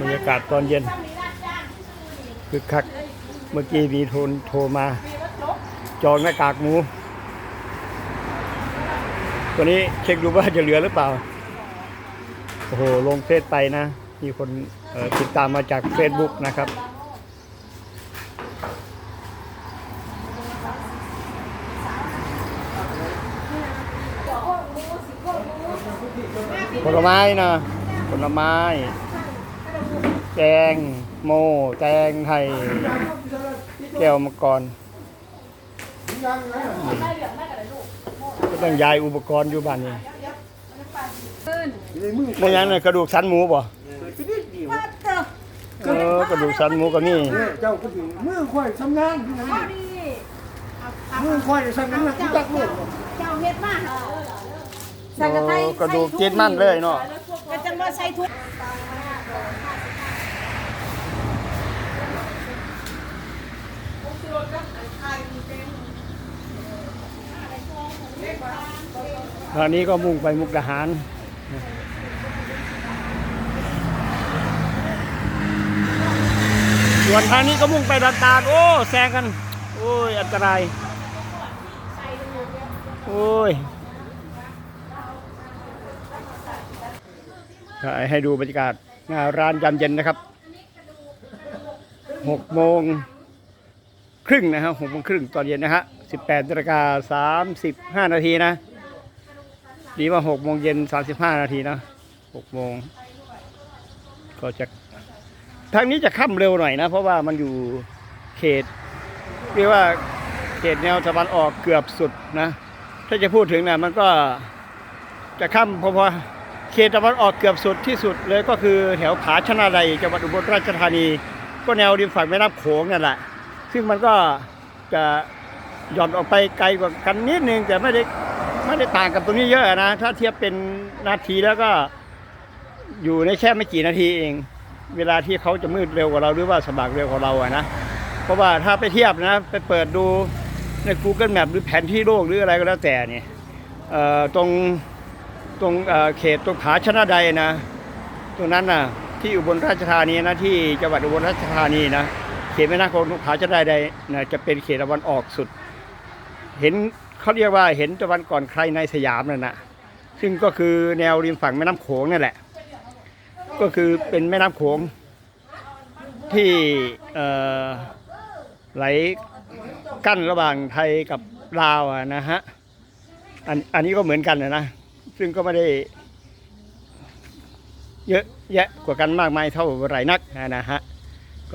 บรรยากาศตอนเย็นคือคัก เมื่อกี้มีโทรโทรมา จองหน้ากากหมู ตัวนี้เช็คดูว่าจะเหลือหรือเปล่า โอ้โห ลงเฟซไปนะ มีคนติดตามมาจาก Facebook นะครับผลไม้นะผลไม้ แตงโมแตงไทยแก้วมังกรก็ต้องย้ายอุปกรณ์อยู่บ้านนี้ไม่งั้นน่ะกระดูกสันหมูบ่เออกระดูกสันหมูก็นี่เจ้าก็ถึงมือค่อยทำงานที่นั่นมือค่อยทำงานที่จักลูกเจ้าเฮ็ดมาโอ้กระดูกเจ็ดมั่นเลยเนาะก็จังว่าใส่ทุก ตอนนี้ก็มุ่งไปมุกดาหารส่วนทางนี้ก็มุ่งไปดอนตาลโอ้แซงกัน โอ้ย อันตราย โอ้ยถ่ายให้ดูบรรยากาศหน้าร้านยามเย็นนะครับหกโมง ครึ่งนะฮะหกโมงครึ่งตอนเย็นนะฮะสิบแปดนาฬิกาสามสิบห้านาทีนะ ดีว่าหกโมงเย็นสามสิบห้านาทีนะหกโมงก็จะทางนี้จะค่ำเร็วหน่อยนะ เพราะว่ามันอยู่เขตเรียกว่าเขตแนวตะวันออกเกือบสุดนะ ถ้าจะพูดถึงนะมันก็จะค่ำพอๆเขตตะวันออกเกือบสุดที่สุดเลยก็คือแถวผาชนะใดจังหวัดอุบลราชธานี ก็แนวริมฝั่งแม่น้ำโขงนั่นแหละ ซึ่งมันก็จะหย่อนออกไปไกลกว่ากันนิดนึงแต่ไม่ได้ไม่ได้ต่างกับตรงนี้เยอะนะ ถ้าเทียบเป็นนาทีแล้วก็อยู่ในแค่ไม่กี่นาทีเอง เวลาที่เขาจะมืดเร็วกว่าเราหรือว่าสมัครเร็วกว่าเราอะนะเพราะว่าถ้าไปเทียบนะไปเปิดดูใน Google Map หรือแผนที่โลกหรืออะไรก็แล้วแต่เนี่ยตรงตรงเเขตตรงผาชนะใดนะตรงนั้นน่ะที่อุบลราชธานีนะที่จังหวัดอุบลราชธานีนะ เขตแม่น้ำโขงผาชนะใดนะจะเป็นเขตตะวันออกสุด เห็นเขาเรียกว่าเห็นตะวันก่อนใครในสยามนั่นนะซึ่งก็คือแนวริมฝั่งแม่น้ำโขงนั่นแหละ ก็คือเป็นแม่น้ำโขงที่ไหลกั้นระหว่างไทยกับลาวนะฮะอันอันนี้ก็เหมือนกันนะนะซึ่งก็ไม่ได้ เยอะแยะกว่ากันมากมายเท่าไหรนักนะฮะ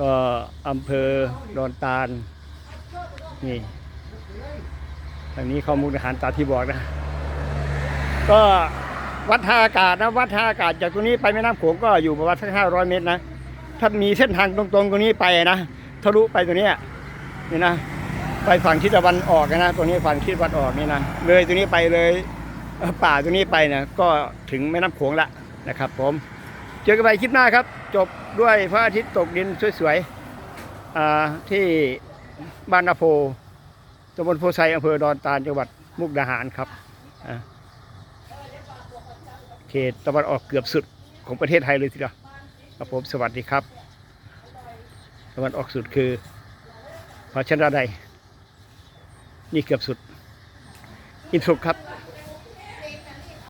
ก็อำเภอดอนตาลนี่ทางนี้ข้อมูลอาหารตาที่บอกนะ ก็วัดท่าอากาศนะวัดท่าอากาศจากตรงนี้ไปแม่น้ำโขงก็อยู่ประมาณสักห้าร้อยเมตรนะถ้ามีเส้นทางตรงๆตรงนี้ไปนะทะลุไปตรงนี้นี่นะไปฝั่งทิศตะวันออกนะตรงนี้ฝั่งทิศตะวันออกนี่นะเลยตรงนี้ไปเลยป่าตรงนี้ไปนะก็ถึงแม่น้ำโขงละนะครับ ผม เจอกันใหม่คลิปหน้าครับ จบด้วยพระอาทิตย์ตกดินสวยๆที่บ้านนาโพตำบลโพไซอำเภอดอนตาลจังหวัดมุกดาหารครับเขตตะวันออกเกือบสุดของประเทศไทยเลยทีเดียวครับผมสวัสดีครับ ตะวันออกสุดคือพาชนะใดนี่เกือบสุด อินทรุครับ